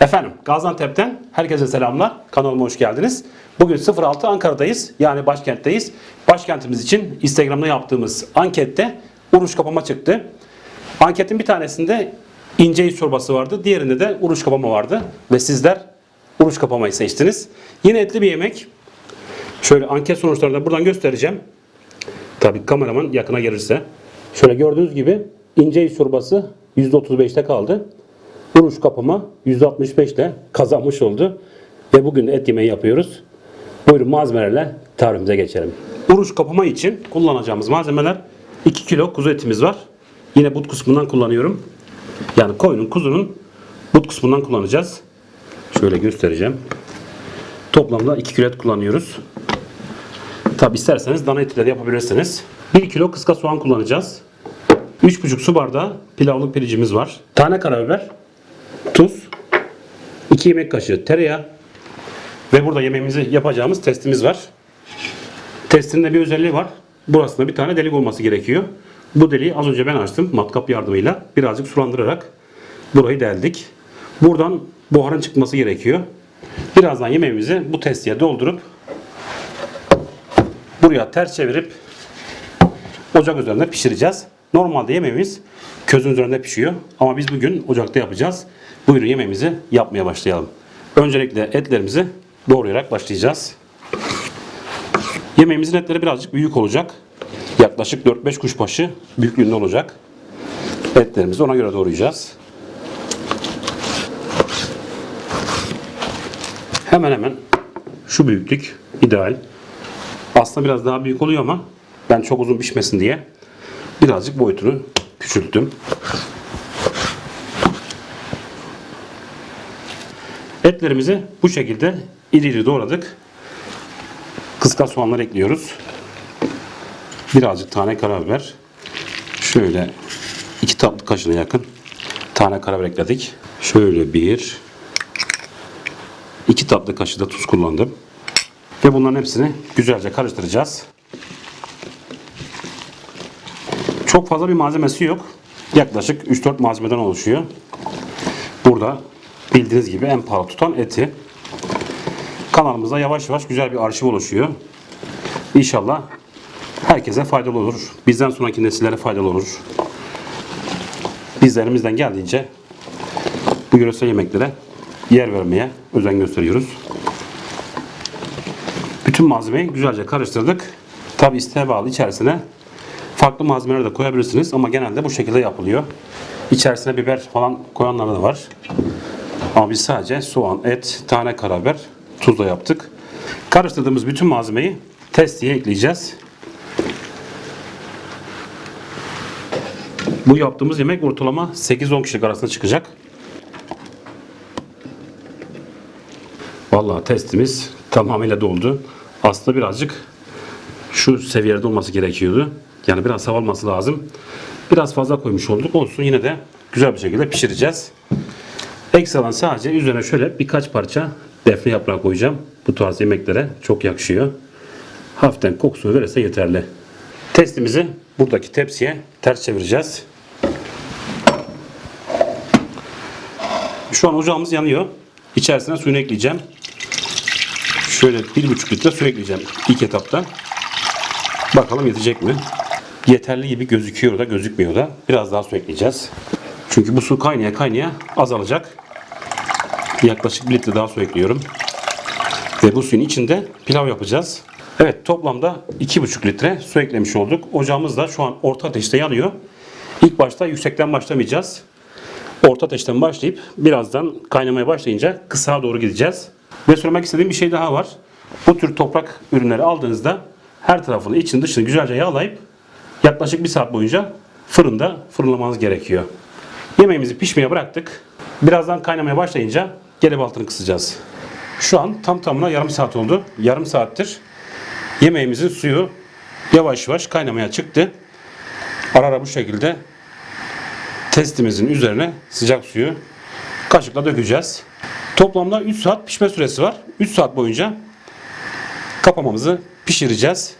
Efendim Gaziantep'ten herkese selamlar. Kanalıma hoş geldiniz. Bugün 06 Ankara'dayız. Yani başkentteyiz. Başkentimiz için Instagram'da yaptığımız ankette oruç kapama çıktı. Anketin bir tanesinde ince iç çorbası vardı. Diğerinde de oruç kapama vardı. Ve sizler oruç kapamayı seçtiniz. Yine etli bir yemek. Şöyle anket sonuçlarını da buradan göstereceğim. Tabii kameraman yakına gelirse. Şöyle gördüğünüz gibi ince iç çorbası %35'te kaldı. Vuruş kapama %65 ile kazanmış oldu. Ve bugün et yemeği yapıyoruz. Buyurun malzemelerle tarifimize geçelim. Vuruş kapama için kullanacağımız malzemeler 2 kilo kuzu etimiz var. Yine but kısmından kullanıyorum. Yani koyunun kuzunun but kısmından kullanacağız. Şöyle göstereceğim. Toplamda 2 kilo et kullanıyoruz. Tabi isterseniz dana etiyle de yapabilirsiniz. 1 kilo kıska soğan kullanacağız. 3,5 su bardağı pilavlık pirincimiz var. Tane karabiber, tuz, 2 yemek kaşığı tereyağı ve burada yemeğimizi yapacağımız testimiz var. Testinin de bir özelliği var. Burasında bir tane delik olması gerekiyor. Bu deliği az önce ben açtım matkap yardımıyla. Birazcık sulandırarak burayı deldik. Buradan buharın çıkması gerekiyor. Birazdan yemeğimizi bu testiye doldurup buraya ters çevirip ocak üzerinde pişireceğiz. Normalde yemeğimiz közün üzerinde pişiyor ama biz bugün ocakta yapacağız. Buyurun yemeğimizi yapmaya başlayalım. Öncelikle etlerimizi doğrayarak başlayacağız. Yemeğimizin etleri birazcık büyük olacak. Yaklaşık 4-5 kuşbaşı büyüklüğünde olacak. Etlerimizi ona göre doğrayacağız. Hemen hemen şu büyüklük ideal. Aslında biraz daha büyük oluyor ama ben çok uzun pişmesin diye birazcık boyutunu küçülttüm. Etlerimizi bu şekilde iri iri doğradık. Kıska soğanlar ekliyoruz. Birazcık tane karabiber. Şöyle iki tatlı kaşığına yakın tane karabiber ekledik. Şöyle bir iki tatlı kaşığı da tuz kullandım. Ve bunların hepsini güzelce karıştıracağız. Çok fazla bir malzemesi yok. Yaklaşık 3-4 malzemeden oluşuyor. Burada bildiğiniz gibi en pahalı tutan eti. Kanalımızda yavaş yavaş güzel bir arşiv oluşuyor. İnşallah herkese faydalı olur. Bizden sonraki nesillere faydalı olur. Biz de elimizden geldiğince bu yöresel yemeklere yer vermeye özen gösteriyoruz. Bütün malzemeyi güzelce karıştırdık. Tabi isteğe bağlı içerisine farklı malzemeler de koyabilirsiniz ama genelde bu şekilde yapılıyor. İçerisine biber falan koyanlar da var. Ama biz sadece soğan, et, tane karabiber, tuzla yaptık. Karıştırdığımız bütün malzemeyi testiye ekleyeceğiz. Bu yaptığımız yemek ortalama 8-10 kişilik arasında çıkacak. Vallahi testimiz tamamıyla doldu. Aslında birazcık şu seviyede olması gerekiyordu. Yani biraz hava alması lazım. Biraz fazla koymuş olduk. Olsun yine de güzel bir şekilde pişireceğiz. Ekstradan sadece üzerine şöyle birkaç parça defne yaprağı koyacağım. Bu tarz yemeklere çok yakışıyor. Hafiften kokusunu verirse yeterli. Testimizi buradaki tepsiye ters çevireceğiz. Şu an ocağımız yanıyor. İçerisine suyunu ekleyeceğim. Şöyle 1,5 litre su ekleyeceğim ilk etapta. Bakalım yetecek mi? Yeterli gibi gözüküyor da gözükmüyor da. Biraz daha su ekleyeceğiz. Çünkü bu su kaynaya kaynaya azalacak. Yaklaşık 1 litre daha su ekliyorum. Ve bu suyun içinde pilav yapacağız. Evet toplamda 2,5 litre su eklemiş olduk. Ocağımız da şu an orta ateşte yanıyor. İlk başta yüksekten başlamayacağız. Orta ateşten başlayıp birazdan kaynamaya başlayınca kısa doğru gideceğiz. Ve söylemek istediğim bir şey daha var. Bu tür toprak ürünleri aldığınızda her tarafını içini dışını güzelce yağlayıp yaklaşık bir saat boyunca fırında fırınlamanız gerekiyor. Yemeğimizi pişmeye bıraktık. Birazdan kaynamaya başlayınca gelip altını kısacağız. Şu an tam tamına yarım saat oldu. Yarım saattir yemeğimizin suyu yavaş yavaş kaynamaya çıktı. Ara ara bu şekilde testimizin üzerine sıcak suyu kaşıkla dökeceğiz. Toplamda 3 saat pişme süresi var. 3 saat boyunca kapamamızı pişireceğiz.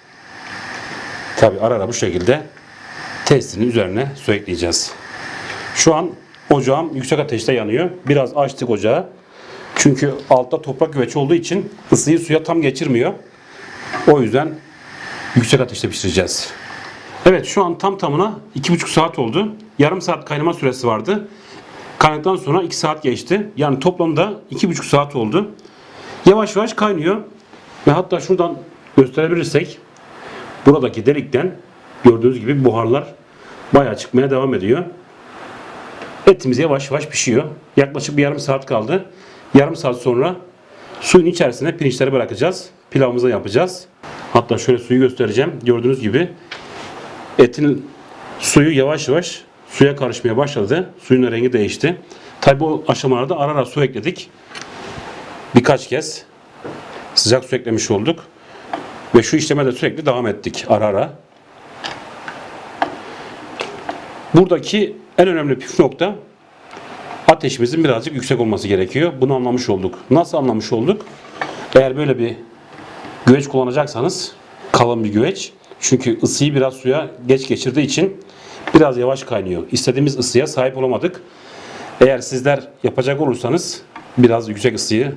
Tabi ara ara bu şekilde testinin üzerine su ekleyeceğiz. Şu an ocağım yüksek ateşte yanıyor. Biraz açtık ocağı. Çünkü altta toprak güveç olduğu için ısıyı suya tam geçirmiyor. O yüzden yüksek ateşte pişireceğiz. Evet şu an tam tamına 2,5 saat oldu. Yarım saat kaynama süresi vardı. Kaynadıktan sonra 2 saat geçti. Yani toplamda 2,5 saat oldu. Yavaş yavaş kaynıyor. Ve hatta şuradan gösterebilirsek buradaki delikten gördüğünüz gibi buharlar bayağı çıkmaya devam ediyor. Etimiz yavaş yavaş pişiyor. Yaklaşık bir yarım saat kaldı. Yarım saat sonra suyun içerisine pirinçleri bırakacağız. Pilavımızı yapacağız. Hatta şöyle suyu göstereceğim. Gördüğünüz gibi etin suyu yavaş yavaş suya karışmaya başladı. Suyun rengi değişti. Tabi bu aşamalarda ara ara su ekledik. Birkaç kez sıcak su eklemiş olduk. Ve şu işleme de sürekli devam ettik ara ara. Buradaki en önemli püf nokta ateşimizin birazcık yüksek olması gerekiyor. Bunu anlamış olduk. Nasıl anlamış olduk? Eğer böyle bir güveç kullanacaksanız kalın bir güveç. Çünkü ısıyı biraz suya geç geçirdiği için biraz yavaş kaynıyor. İstediğimiz ısıya sahip olamadık. Eğer sizler yapacak olursanız biraz yüksek ısıyı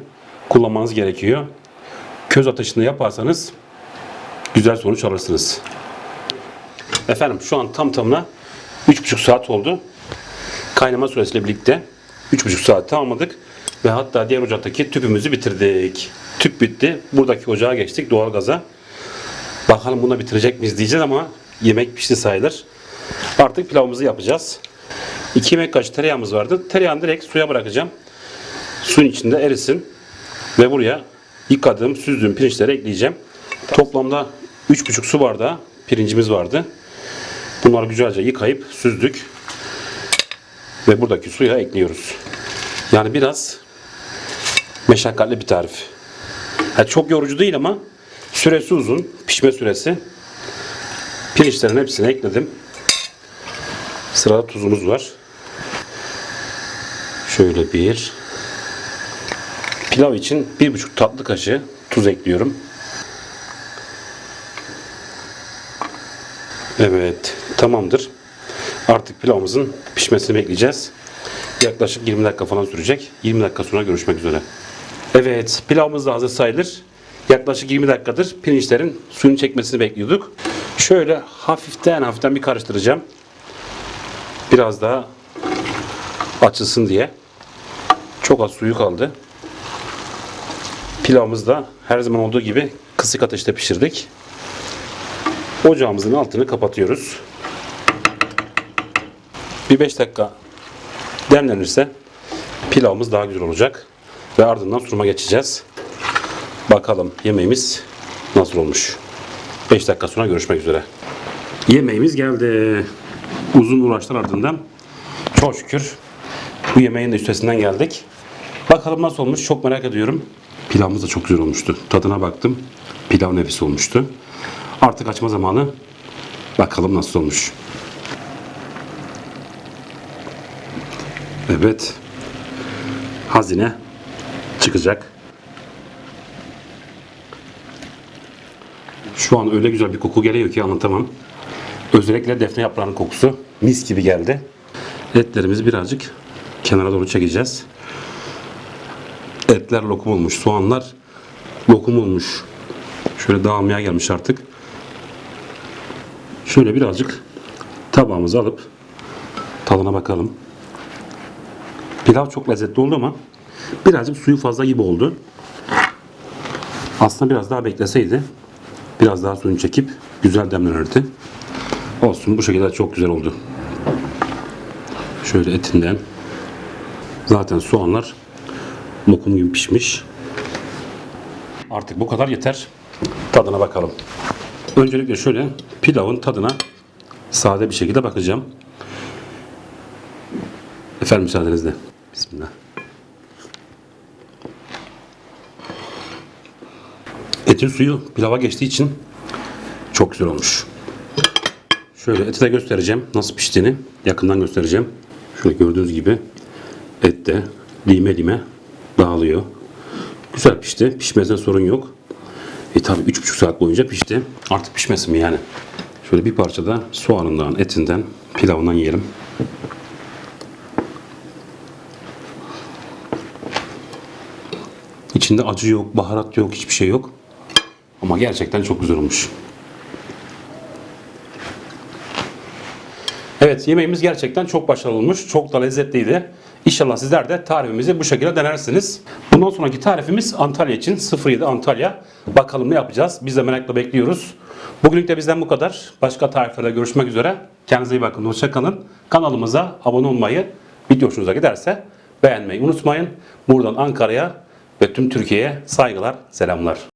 kullanmanız gerekiyor. Köz ateşinde yaparsanız güzel sonuç alırsınız. Efendim şu an tam tamına 3,5 saat oldu. Kaynama süresiyle birlikte 3,5 saat tamamladık. Ve hatta diğer ocaktaki tüpümüzü bitirdik. Tüp bitti. Buradaki ocağa geçtik doğalgaza. Bakalım bunu bitirecek miyiz diyeceğiz ama yemek pişti sayılır. Artık pilavımızı yapacağız. 2 yemek kaşığı tereyağımız vardı. Tereyağını direkt suya bırakacağım. Suyun içinde erisin. Ve buraya yıkadığım, süzdüğüm pirinçleri ekleyeceğim. Toplamda 3,5 su bardağı pirincimiz vardı. Bunları güzelce yıkayıp süzdük. Ve buradaki suya ekliyoruz. Yani biraz meşakkatli bir tarif. Ha, çok yorucu değil ama süresi uzun. Pişme süresi. Pirinçlerin hepsini ekledim. Sırada tuzumuz var. Şöyle bir. Pilav için bir buçuk tatlı kaşığı tuz ekliyorum. Evet, tamamdır. Artık pilavımızın pişmesini bekleyeceğiz. Yaklaşık 20 dakika falan sürecek. 20 dakika sonra görüşmek üzere. Evet, pilavımız da hazır sayılır. Yaklaşık 20 dakikadır pirinçlerin suyunu çekmesini bekliyorduk. Şöyle hafiften hafiften bir karıştıracağım. Biraz daha açılsın diye. Çok az suyu kaldı. Pilavımız da her zaman olduğu gibi kısık ateşte pişirdik. Ocağımızın altını kapatıyoruz. Bir 5 dakika demlenirse pilavımız daha güzel olacak. Ve ardından sunuma geçeceğiz. Bakalım yemeğimiz nasıl olmuş. 5 dakika sonra görüşmek üzere. Yemeğimiz geldi. Uzun uğraşlar ardından çok şükür bu yemeğin de üstesinden geldik. Bakalım nasıl olmuş çok merak ediyorum. Pilavımız da çok güzel olmuştu. Tadına baktım. Pilav nefis olmuştu. Artık açma zamanı. Bakalım nasıl olmuş. Evet. Hazine çıkacak. Şu an öyle güzel bir koku geliyor ki anlatamam. Özellikle defne yaprağının kokusu mis gibi geldi. Etlerimizi birazcık kenara doğru çekeceğiz. Etler lokum olmuş. Soğanlar lokum olmuş. Şöyle dağılmaya gelmiş artık. Şöyle birazcık tabağımızı alıp tadına bakalım. Pilav çok lezzetli oldu ama birazcık suyu fazla gibi oldu. Aslında biraz daha bekleseydi biraz daha suyunu çekip güzel demlenirdi. Olsun bu şekilde çok güzel oldu. Şöyle etinden. Zaten soğanlar lokum gibi pişmiş. Artık bu kadar yeter. Tadına bakalım. Öncelikle şöyle pilavın tadına sade bir şekilde bakacağım. Efendim müsaadenizle. Bismillah. Etin suyu pilava geçtiği için çok güzel olmuş. Şöyle eti de göstereceğim. Nasıl piştiğini yakından göstereceğim. Şöyle gördüğünüz gibi et de lime lime dağılıyor. Güzel pişti. Pişmesine sorun yok. E tabi 3,5 saat boyunca pişti. Artık pişmesin mi yani? Şöyle bir parça da soğanından, etinden, pilavından yiyelim. İçinde acı yok, baharat yok, hiçbir şey yok. Ama gerçekten çok güzel olmuş. Evet yemeğimiz gerçekten çok başarılı olmuş. Çok da lezzetliydi. İnşallah sizler de tarifimizi bu şekilde denersiniz. Bundan sonraki tarifimiz Antalya için 07 Antalya. Bakalım ne yapacağız? Biz de merakla bekliyoruz. Bugünlük de bizden bu kadar. Başka tariflerde görüşmek üzere. Kendinize iyi bakın. Hoşçakalın. Kanalımıza abone olmayı, video hoşunuza giderse beğenmeyi unutmayın. Buradan Ankara'ya ve tüm Türkiye'ye saygılar, selamlar.